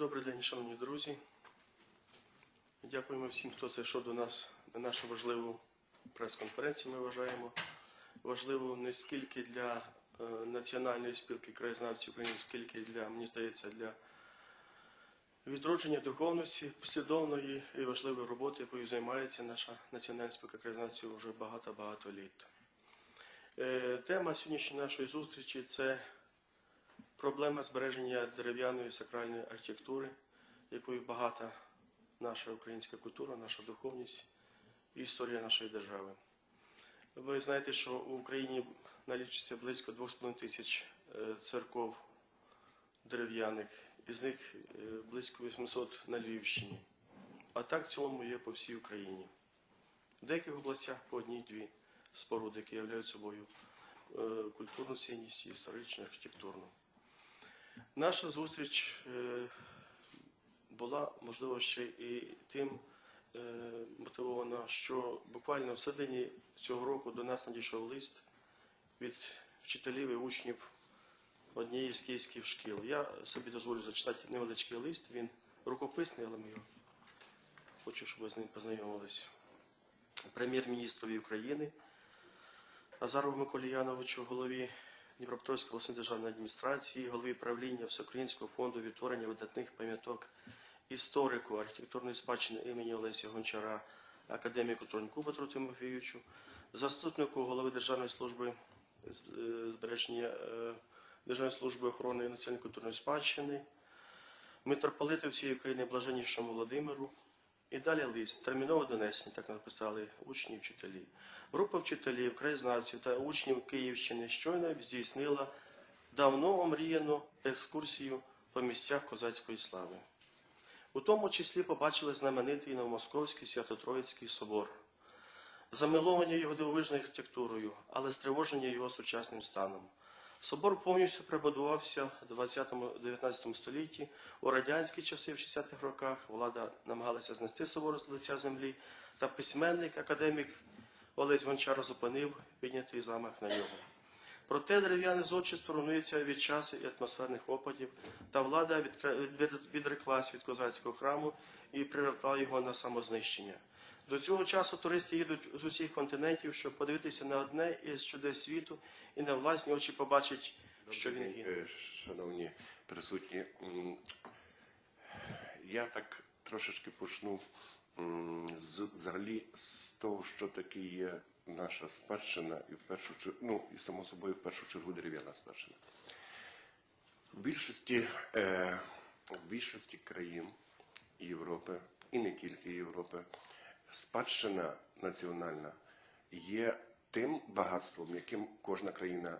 Добрий день, шановні друзі. Дякуємо всім, хто зайшов до нас на нашу важливу прес-конференцію. Ми вважаємо важливу не скільки для е, Національної спілки краєзнавців України, скільки для, мені здається, для відродження духовності, послідовної і важливої роботи, якою займається наша Національна спілка краєзнавців вже багато-багато літ. Е, Тема сьогоднішньої нашої зустрічі це Проблема збереження дерев'яної сакральної архітектури, якою багата наша українська культура, наша духовність і історія нашої держави. Ви знаєте, що в Україні налічується близько 2,5 тисяч е, церков дерев'яних, із них е, близько 800 на Львівщині. А так в цілому є по всій Україні. В деяких областях по одній-дві споруди, які являють собою е, культурну цінність, історичну, архітектурну. Наша зустріч е, була, можливо, ще і тим е, мотивована, що буквально в середині цього року до нас надійшов лист від вчителів і учнів однієї з київських шкіл. Я собі дозволю зачитати невеличкий лист, він рукописний, але ми його хочу, щоб ви з ним познайомились. Прем'єр-міністрові України Азарову Миколі Яновичу, голові Дніпропетровської обласної державної адміністрації, голові правління Всеукраїнського фонду відтворення видатних пам'яток історику архітектурної спадщини імені Олесі Гончара, академіку Троньку Петру Тимофійовичу, заступнику голови Державної служби е, збереження е, Державної служби охорони національної культурної спадщини, митрополиту всієї України Блаженнішому Володимиру, і далі лист, термінове донесення, так написали учні і вчителі. Група вчителів, краєзнавців та учнів Київщини щойно здійснила давно омріяну екскурсію по місцях козацької слави. У тому числі побачили знаменитий Новомосковський Свято-Троїцький собор, замиловані його дивовижною архітектурою, але стривожені його сучасним станом. Собор повністю прибудувався в 20-19 столітті. У радянські часи, в 60-х роках, влада намагалася знести собор з лиця землі, та письменник, академік Олесь Гончар зупинив піднятий замах на нього. Проте дерев'яне зодчество руйнується від часу і атмосферних опадів, та влада відреклась від козацького храму і прирекла його на самознищення. До цього часу туристи їдуть з усіх континентів, щоб подивитися на одне із чудес світу і на власні очі побачить, що він гине. Е, Шановні присутні, я так трошечки почну з взагалі з того, що таке є наша спадщина, і в першу чергу, ну і само собою, в першу чергу дерев'яна спадщина. В більшості, е, в більшості країн Європи, і не тільки Європи, спадщина національна є тим багатством, яким кожна країна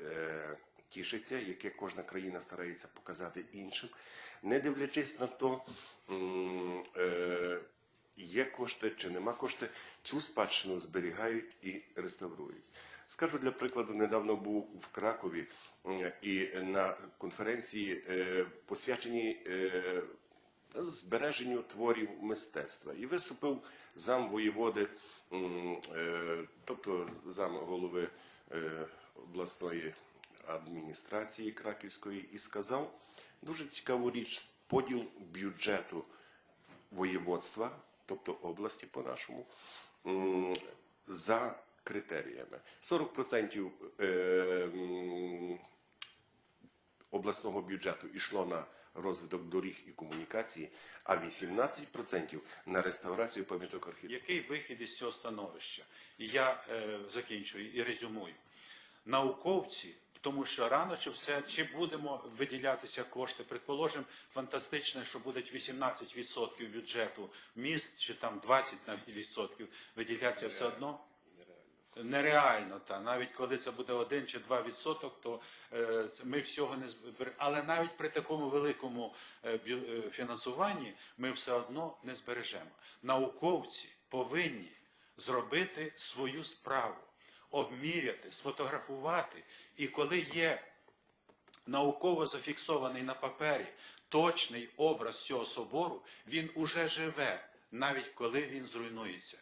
е, тішиться, яке кожна країна старається показати іншим, не дивлячись на то, е, є кошти чи нема кошти, цю спадщину зберігають і реставрують. Скажу для прикладу, недавно був в Кракові і на конференції е, посвяченій збереженню творів мистецтва. І виступив зам воєводи, е, тобто зам голови е, обласної адміністрації Краківської, і сказав дуже цікаву річ поділ бюджету воєводства, тобто області по-нашому, за критеріями. 40% е, обласного бюджету йшло на розвиток доріг і комунікації, а 18% на реставрацію пам'яток архітектури. Який вихід із цього становища? І я е, закінчую і резюмую. Науковці, тому що рано чи все, чи будемо виділятися кошти, предположимо, фантастично, що буде 18% бюджету міст, чи там 20 навіть відсотків виділятися все одно. Нереально, та навіть коли це буде 1 чи 2 відсоток, то е, ми всього не зберемо. Але навіть при такому великому е, е, фінансуванні ми все одно не збережемо. Науковці повинні зробити свою справу, обміряти, сфотографувати. І коли є науково зафіксований на папері точний образ цього собору, він уже живе, навіть коли він зруйнується.